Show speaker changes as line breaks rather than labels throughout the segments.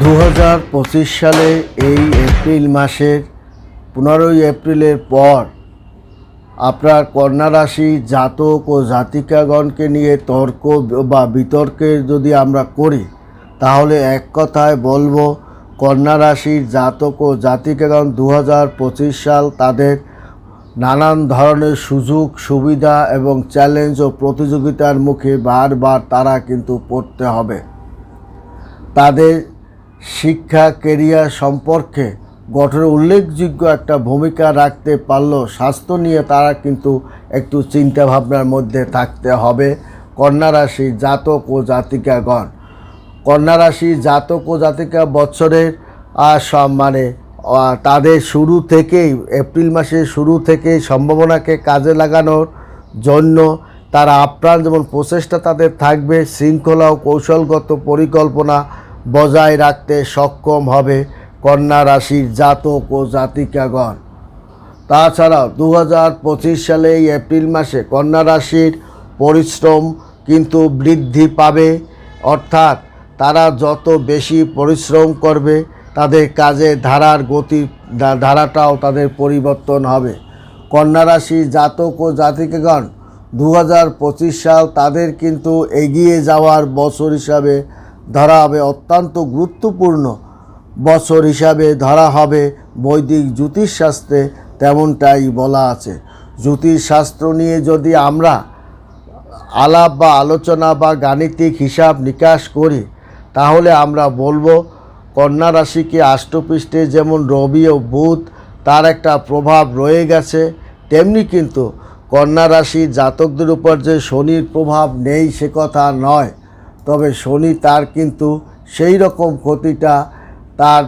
দু হাজার পঁচিশ সালে এই এপ্রিল মাসের পনেরোই এপ্রিলের পর আপনার কন্যা রাশি জাতক ও জাতিকাগণকে নিয়ে তর্ক বা বিতর্কের যদি আমরা করি, তাহলে এক কথায় বলব, কন্যা রাশির জাতক ও জাতিকাগণ দু হাজার পঁচিশ সাল তাদের নানান ধরনের সুযোগ, সুবিধা এবং চ্যালেঞ্জ ও প্রতিযোগিতার মুখে বারবার তারা কিন্তু পড়তে হবে। তাদের শিক্ষা কেরিয়ার সম্পর্কে গঠনে উল্লেখযোগ্য একটা ভূমিকা রাখতে পারলেও স্বাস্থ্য নিয়ে তারা কিন্তু একটু চিন্তা ভাবনার মধ্যে থাকতে হবে। কন্যা রাশি জাতক ও জাতিকাগণ। কন্যা রাশি জাতক ও জাতিকা বছরের আহ, সব মানে তাদের শুরু থেকেই এপ্রিল মাসের শুরু থেকেই সম্ভাবনাকে কাজে লাগানোর জন্য তারা আপ্রাণ যেমন প্রচেষ্টা তাদের থাকবে শৃঙ্খলা ও কৌশলগত পরিকল্পনা বজায় রাখতে সক্ষম হবে কন্যা রাশির জাতক ও জাতিকাগণ। তাছাড়াও দু হাজার পঁচিশ সালে এই এপ্রিল মাসে কন্যা রাশির পরিশ্রম কিন্তু বৃদ্ধি পাবে। অর্থাৎ তারা যত বেশি পরিশ্রম করবে, তাদের কাজে ধারার গতি, ধারাটাও তাদের পরিবর্তন হবে। কন্যা রাশি জাতক ও জাতিকাগণ দু হাজার পঁচিশ সাল তাদের কিন্তু এগিয়ে যাওয়ার বছর হিসাবে ধরা হবে অত্যন্ত গুরুত্বপূর্ণ। বছর হিসাবে ধরা হবে বৈদিক জ্যোতিষশাস্ত্রে তেমনটাই বলা আছে। জ্যোতিষশাস্ত্র নিয়ে যদি আমরা আলাপ বা আলোচনা বা গাণিতিক হিসাব নিকাশ করি, তাহলে আমরা বলব, কন্যা রাশিকে আষ্টপৃষ্ঠে যেমন রবি ও বুধ তার একটা প্রভাব রয়ে গেছে, তেমনি কিন্তু কন্যা রাশি জাতকদের উপর যে শনির প্রভাব নেই সে কথা নয়। তবে শনি তার কিন্তু সেই রকম ক্ষতিটা তার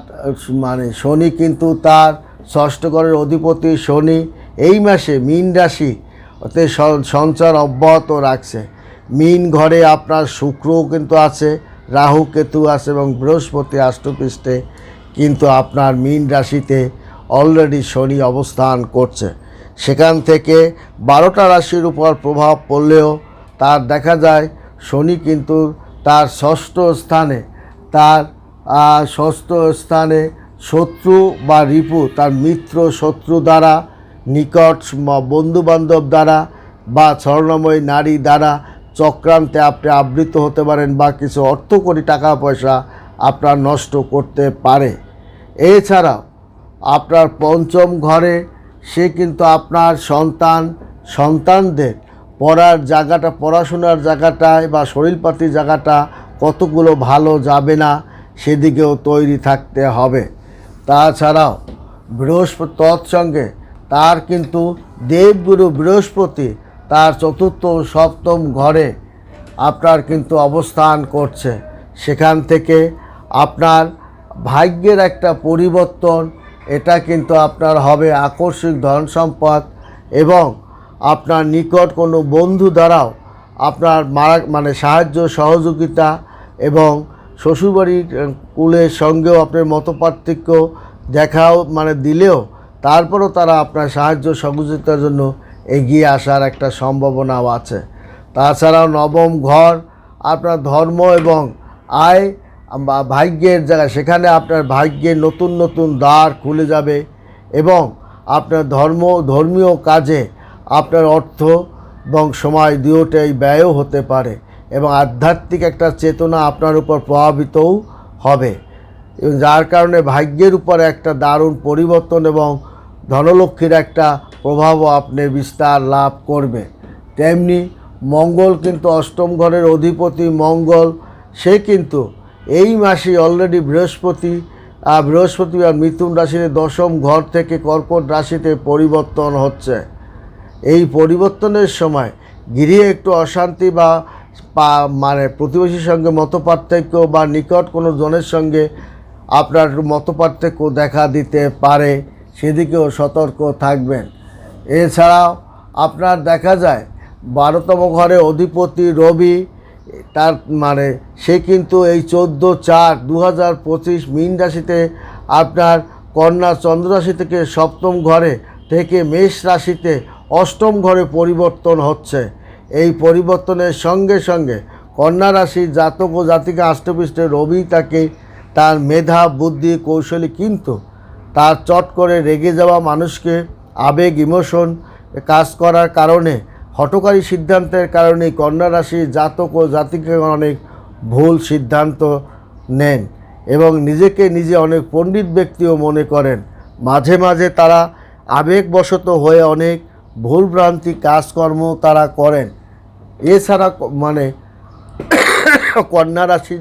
মানে শনি কিন্তু তার ষষ্ঠ ঘরের অধিপতি শনি এই মাসে মীন রাশি ওতে সন- সঞ্চার অব্যাহত রাখছে। মীন ঘরে আপনার শুক্রও কিন্তু আছে, রাহু কেতু আছে এবং বৃহস্পতি আষ্টপৃষ্ঠে কিন্তু আপনার মীন রাশিতে অলরেডি শনি অবস্থান করছে। সেখান থেকে বারোটা রাশির উপর প্রভাব পড়লেও তার দেখা যায় শনি কিন্তু তার ষষ্ঠ স্থানে, তার ষষ্ঠ স্থানে শত্রু বা রিপু, তার মিত্র শত্রু দ্বারা, নিকট বন্ধুবান্ধব দ্বারা বা স্বর্ণময় নারী দ্বারা চক্রান্তে আপনি আবৃত হতে পারেন বা কিছু অর্থ অর্থকরী টাকা পয়সা আপনার নষ্ট করতে পারে। এছাড়াও আপনার পঞ্চম ঘরে সে কিন্তু আপনার সন্তান, সন্তানদের পড়ার জায়গাটা, পড়াশোনার জায়গাটায় বা শরীরপাতির জায়গাটা কতগুলো ভালো যাবে না, সেদিকেও তৈরি থাকতে হবে। তাছাড়াও বৃহস্পতি, তৎসঙ্গে তার কিন্তু দেবগুরু বৃহস্পতি তার চতুর্থ সপ্তম ঘরে আপনার কিন্তু অবস্থান করছে। সেখান থেকে আপনার ভাগ্যের একটা পরিবর্তন, এটা কিন্তু আপনার হবে আকস্মিক ধন সম্পদ এবং আপনার নিকট কোনো বন্ধু দ্বারাও আপনার মারা মানে সাহায্য, সহযোগিতা এবং শ্বশুরবাড়ির কুলের সঙ্গেও আপনার মতপার্থক্য দেখাও মানে দিলেও তারপরও তারা আপনার সাহায্য, সহযোগিতার জন্য এগিয়ে আসার একটা সম্ভাবনাও আছে। তাছাড়াও নবম ঘর আপনার ধর্ম এবং আয় বা ভাগ্যের জায়গা সেখানে আপনার ভাগ্যের নতুন নতুন দ্বার খুলে যাবে এবং আপনার ধর্ম, ধর্মীয় কাজে আপনার অর্থ এবং সময় দুয়োটাই ব্যয়ও হতে পারে এবং আধ্যাত্মিক একটা চেতনা আপনার উপর প্রভাবিতও হবে। এবং যার কারণে ভাগ্যের উপর একটা দারুণ পরিবর্তন এবং ধনলক্ষ্মীর একটা প্রভাবও আপনি বিস্তার লাভ করবে। তেমনি মঙ্গল কিন্তু অষ্টম ঘরের অধিপতি মঙ্গল সে কিন্তু এই মাসে অলরেডি বৃহস্পতি আহ, বৃহস্পতি আর মিথুন রাশিতে দশম ঘর থেকে কর্কট রাশিতে পরিবর্তন হচ্ছে। এই পরিবর্তনের সময় গৃহে একটু অশান্তি বা মানে প্রতিবেশীর সঙ্গে মতপার্থক্য বা নিকট কোনো জনের সঙ্গে আপনার মতপার্থক্য দেখা দিতে পারে, সেদিকেও সতর্ক থাকবেন। এছাড়াও আপনার দেখা যায়, বারোতম ঘরে অধিপতি রবি, তার মানে সে কিন্তু এই চোদ্দ চার দু হাজার পঁচিশ মীন রাশিতে আপনার কন্যা চন্দ্র রাশি থেকে সপ্তম ঘরে থেকে মেষ রাশিতে অষ্টম ঘরে পরিবর্তন হচ্ছে। এই পরিবর্তনের সঙ্গে সঙ্গে কন্যা রাশির জাতক ও জাতিকা আষ্টপৃষ্ঠে রবি তাকে তার মেধা, বুদ্ধি, কৌশলী কিন্তু তার চট করে রেগে যাওয়া মানুষকে আবেগ, ইমোশন কাজ করার কারণে হটকারী সিদ্ধান্তের কারণে কন্যা রাশি জাতক ও জাতিকে অনেক ভুল সিদ্ধান্ত নেন এবং নিজেকে নিজে অনেক পণ্ডিত ব্যক্তিও মনে করেন। মাঝে মাঝে তারা আবেগবশত হয়ে অনেক ভুলভ্রান্তি, কাজকর্ম তারা করেন। এছাড়া মানে কন্যা রাশি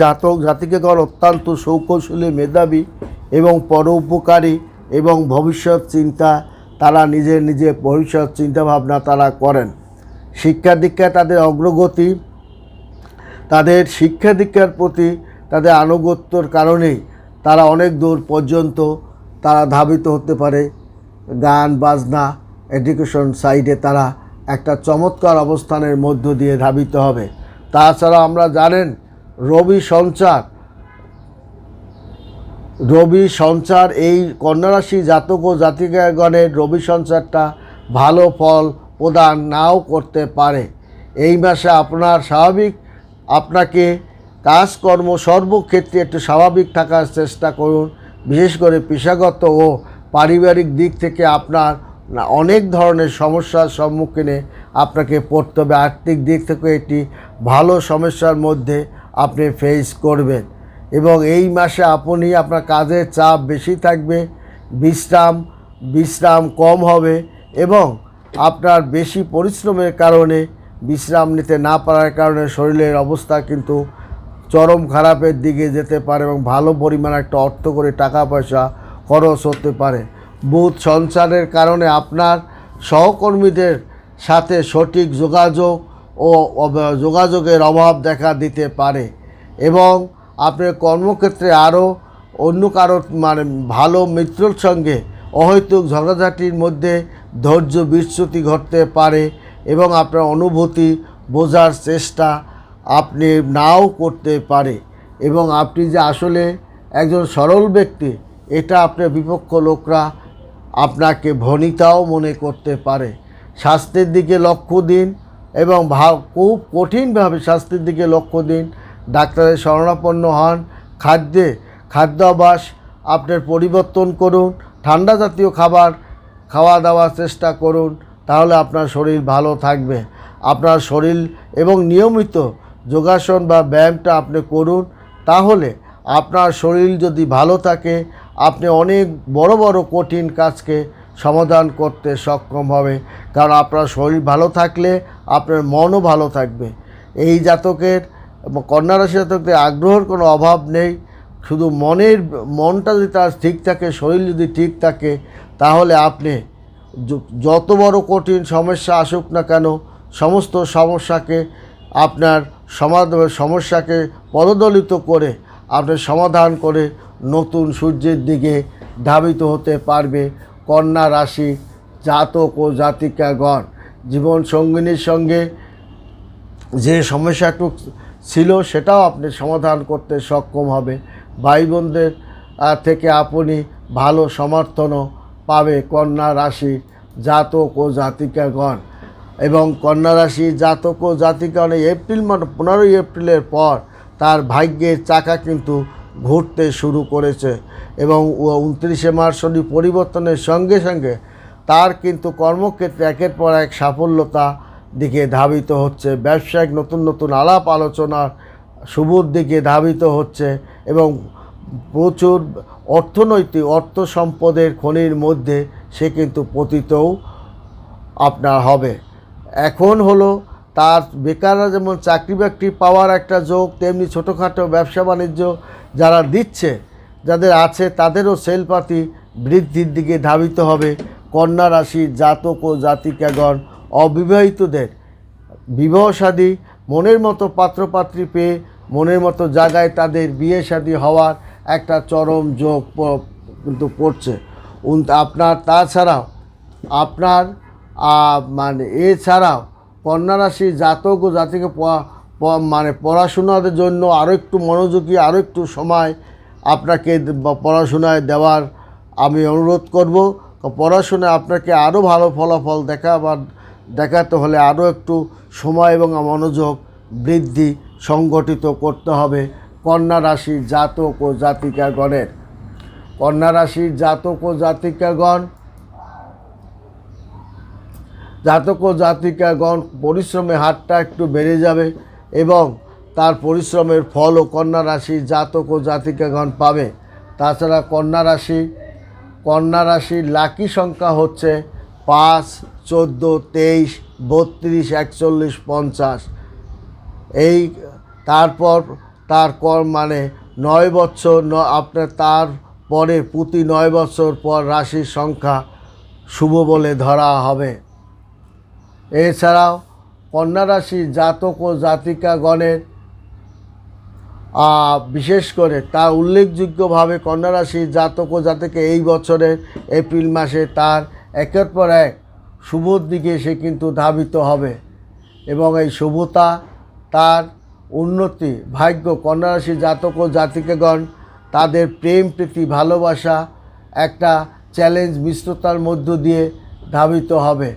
জাতক জাতিকেগণ অত্যন্ত সৌকৌশলী মেধাবী এবং পরোপকারী এবং ভবিষ্যৎ চিন্তা তারা নিজে নিজে, ভবিষ্যৎ চিন্তাভাবনা তারা করেন। শিক্ষা দীক্ষায় তাদের অগ্রগতি, তাদের শিক্ষা দীক্ষার প্রতি তাদের আনুগত্যর কারণেই তারা অনেক দূর পর্যন্ত তারা ধাবিত হতে পারে। গান, বাজনা এডুকেশন সাইডে তারা একটা চমৎকার অবস্থানের মধ্য দিয়ে ধাবিত হবে। তাছাড়া আমরা জানেন, রবি সঞ্চার রবি সঞ্চার এই কন্যারাশি জাতক ও জাতিকাগণের রবি সঞ্চারটা ভালো ফল প্রদান নাও করতে পারে। এই মাসে আপনার স্বাভাবিক, আপনাকে কাজকর্ম সর্বক্ষেত্রে একটু স্বাভাবিক থাকার চেষ্টা করুন, বিশেষ করে পেশাগত ও পারিবারিক দিক থেকে আপনার অনেক ধরনের সমস্যার সম্মুখীনে আপনাকে পড়তে হবে। আর্থিক দিক থেকে একটি ভালো সমস্যার মধ্যে আপনি ফেস করবেন। এবং এই মাসে আপনি আপনার কাজের চাপ বেশি থাকবে, বিশ্রাম বিশ্রাম কম হবে এবং আপনার বেশি পরিশ্রমের কারণে বিশ্রাম নিতে না পারার কারণে শরীরের অবস্থা কিন্তু চরম খারাপের দিকে যেতে পারে এবং ভালো পরিমাণ একটা অর্থ করে টাকা পয়সা খরচ হতে পারে। বুধ সঞ্চারের কারণে আপনার সহকর্মীদের সাথে সঠিক যোগাযোগ ও যোগাযোগের অভাব দেখা দিতে পারে এবং আপনার কর্মক্ষেত্রে আরও অন্য কারও মানে ভালো মিত্রর সঙ্গে অহৈতুক ঝগড়াঝাটির মধ্যে ধৈর্য বিচ্যুতি ঘটতে পারে এবং আপনার অনুভূতি বোঝার চেষ্টা আপনি নাও করতে পারে এবং আপনি যে আসলে একজন সরল ব্যক্তি এটা আপনার বিপক্ষ লোকরা আপনাকে ভনিতাও মনে করতে পারে। স্বাস্থ্যের দিকে লক্ষ্য দিন এবং ভাব, খুব কঠিনভাবে স্বাস্থ্যের দিকে লক্ষ্য দিন। ডাক্তারের শরণাপন্ন হন, খাদ্যে, খাদ্যাভ্যাস আপনার পরিবর্তন করুন, ঠান্ডা জাতীয় খাবার খাওয়া দাওয়ার চেষ্টা করুন, তাহলে আপনার শরীর ভালো থাকবে। আপনার শরীর এবং নিয়মিত যোগাসন বা ব্যায়ামটা আপনি করুন, তাহলে আপনার শরীর যদি ভালো থাকে আপনি অনেক বড় বড় কঠিন কাজকে সমাধান করতে সক্ষম হবে। কারণ আপনার শরীর ভালো থাকলে আপনার মনও ভালো থাকবে। এই জাতকের কন্যা রাশি জাতকদের আগ্রহের কোনো অভাব নেই। শুধু মনের, মনটা যদি তার ঠিক থাকে, শরীর যদি ঠিক থাকে, তাহলে আপনি যত বড় কঠিন সমস্যা আসুক না কেন, সমস্ত সমস্যাকে আপনার সমাধান সমস্যাকে পদদলিত করে আপনি সমাধান করে নতুন সূর্যের দিকে ধাবিত হতে পারবে কন্যা রাশি, জাতক ও জাতিকাগণ। জীবন সঙ্গিনীর সঙ্গে যে সমস্যাটুক ছিল সেটাও আপনি সমাধান করতে সক্ষম হবে। ভাই বোনদের থেকে আপনি ভালো সমর্থনও পাবে কন্যা রাশি, জাতক ও জাতিকাগণ। এবং কন্যা রাশি, জাতক ও জাতিগণ এই এপ্রিল মানে পনেরোই এপ্রিলের পর তার ভাগ্যের চাকা কিন্তু ঘুরতে শুরু করেছে এবং উনত্রিশে মার্চ শনি পরিবর্তনের সঙ্গে সঙ্গে তার কিন্তু কর্মক্ষেত্রে একের পর এক সাফল্যতা দিকে ধাবিত হচ্ছে। ব্যবসায়িক নতুন নতুন আলাপ আলোচনার শুভর দিকে ধাবিত হচ্ছে এবং প্রচুর অর্থনৈতিক অর্থ সম্পদের খনির মধ্যে সে কিন্তু পতিতও আপনার হবে। এখন হলো তার বেকাররা যেমন চাকরি বাকরি পাওয়ার একটা যোগ, তেমনি ছোটোখাটো ব্যবসা বাণিজ্য যারা দিচ্ছে, যাদের আছে তাদেরও সেলপাতি বৃদ্ধির দিকে ধাবিত হবে। কন্যা রাশি জাতক ও জাতিকাগণ অবিবাহিতদের বিবাহ শাদী মনের মতো পাত্রপাত্রী পেয়ে মনের মতো জায়গায় তাদের বিয়ে শাদী হওয়ার একটা চরম যোগ কিন্তু পড়ছে। আপনার, তাছাড়াও, আপনার মানে এছাড়াও কন্যা রাশি জাতক ও জাতিকে মানে পড়াশোনার জন্য আরও একটু মনোযোগী আরও একটু সময় আপনাকে পড়াশোনায় দেওয়ার আমি অনুরোধ করব। পড়াশোনায় আপনাকে আরও ভালো ফলাফল দেখাবার, দেখাতে হলে আরও একটু সময় এবং মনোযোগ বৃদ্ধি সংগঠিত করতে হবে কন্যা রাশির জাতক ও জাতিকাগণের। কন্যা জাতক ও জাতিকাগণ জাতক ও জাতিকাগণ পরিশ্রমে হাতটা একটু বেড়ে যাবে এবং তার পরিশ্রমের ফলও কন্যা রাশি জাতক ও জাতিকাগণ পাবে। তাছাড়া কন্যা রাশি, কন্যা রাশির লাকি সংখ্যা হচ্ছে পাঁচ, চোদ্দ, তেইশ, বত্রিশ, একচল্লিশ, পঞ্চাশ। এই তারপর তার কর মানে নয় বছর ন, আপনার তার পরে প্রতি নয় বছর পর রাশির সংখ্যা শুভ বলে ধরা হবে। এছাড়াও কন্যা রাশির জাতক ও জাতিকাগণের বিশেষ করে তা উল্লেখযোগ্যভাবে কন্যা রাশির জাতক ও জাতিকে এই বছরের এপ্রিল মাসে তার একের পর এক শুভর দিকে সে কিন্তু ধাবিত হবে এবং এই শুভতা তার উন্নতি ভাগ্য কন্যা রাশির জাতক ও জাতিকাগণ তাদের প্রেম, প্রীতি, ভালোবাসা একটা চ্যালেঞ্জ, মিশ্রতার মধ্য দিয়ে ধাবিত হবে।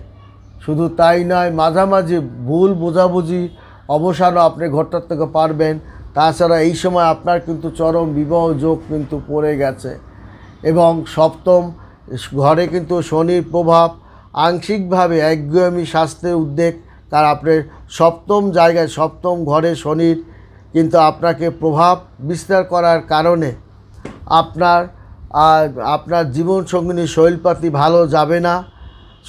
শুধু তাই নয়, মাঝামাঝি ভুল বোঝাবুঝি অবসানও আপনি ঘটাতে থেকে পারবেন। তাছাড়া এই সময় আপনার কিন্তু চরম বিবাহ যোগ কিন্তু পড়ে গেছে। এবং সপ্তম ঘরে কিন্তু শনির প্রভাব, আংশিকভাবে একগুয়ামি স্বাস্থ্যের উদ্বেগ তার আপনার সপ্তম জায়গায়, সপ্তম ঘরে শনির কিন্তু আপনাকে প্রভাব বিস্তার করার কারণে আপনার আপনার জীবনসঙ্গিনী শৈলপাতি ভালো যাবে না।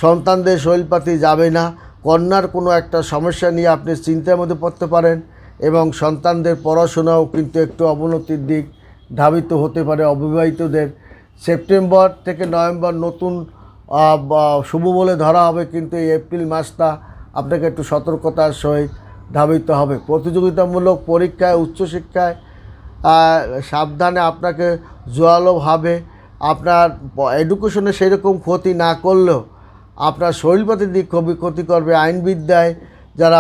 সন্তানদের শৈলপাতি যাবে না, কন্যার কোনো একটা সমস্যা নিয়ে আপনি চিন্তার মধ্যে পড়তে পারেন এবং সন্তানদের পড়াশোনাও কিন্তু একটু অবনতির দিক ধাবিত হতে পারে অবিবাহিতদের। সেপ্টেম্বর থেকে নভেম্বর নতুন শুভ বলে ধরা হবে কিন্তু এই এপ্রিল মাসটা আপনাকে একটু সতর্কতার সহিত ধাবিত হবে। প্রতিযোগিতামূলক পরীক্ষায়, উচ্চশিক্ষায় সাবধানে আপনাকে জোয়ালোভাবে আপনার এডুকেশনে সেরকম ক্ষতি না করলেও আপনার শরীরপাতির দিক খুবই ক্ষতি করবে আইনবিদ্যায় যারা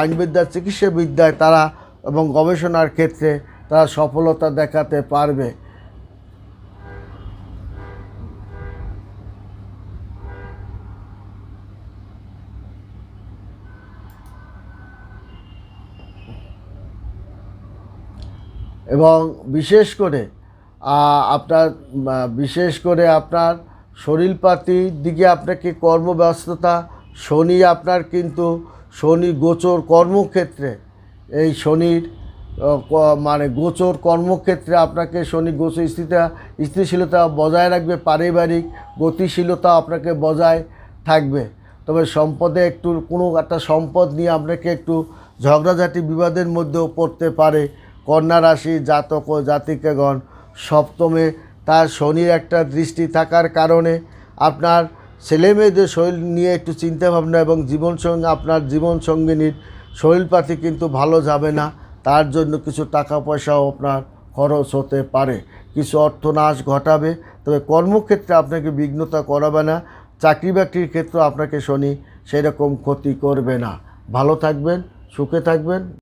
আইনবিদ্যার চিকিৎসা বিদ্যায় তারা এবং গবেষণার ক্ষেত্রে তারা সফলতা দেখাতে পারবে। এবং বিশেষ করে আপনার বিশেষ করে আপনার শরীরপাতির দিকে আপনাকে কর্মব্যস্ততা, শনি আপনার কিন্তু শনি গোচর কর্মক্ষেত্রে। এই শনির মানে গোচর কর্মক্ষেত্রে আপনাকে শনি গোচর স্থিতা, স্থিতিশীলতা বজায় রাখবে, পারিবারিক গতিশীলতা আপনাকে বজায় থাকবে। তবে সম্পদে একটু, কোনো একটা সম্পদ নিয়ে আপনাকে একটু ঝগড়াঝাটি বিবাদের মধ্যেও পড়তে পারে। কন্যা রাশি, জাতক ও জাতিকাগণ, সপ্তমে তার শনির একটা দৃষ্টি থাকার কারণে আপনার ছেলে মেয়েদের শরীর নিয়ে একটু চিন্তাভাবনা এবং জীবনসঙ্গী আপনার জীবনসঙ্গিনীর শরীরপাতি কিন্তু ভালো যাবে না। তার জন্য কিছু টাকা পয়সাও আপনার খরচ হতে পারে। কিছু অর্থনাশ ঘটাবে। তবে কর্মক্ষেত্রে আপনাকে বিঘ্নতা করাবে না। চাকরি বাকরির ক্ষেত্রে আপনাকে শনি সেরকম ক্ষতি করবে না। ভালো থাকবেন, সুখে থাকবেন।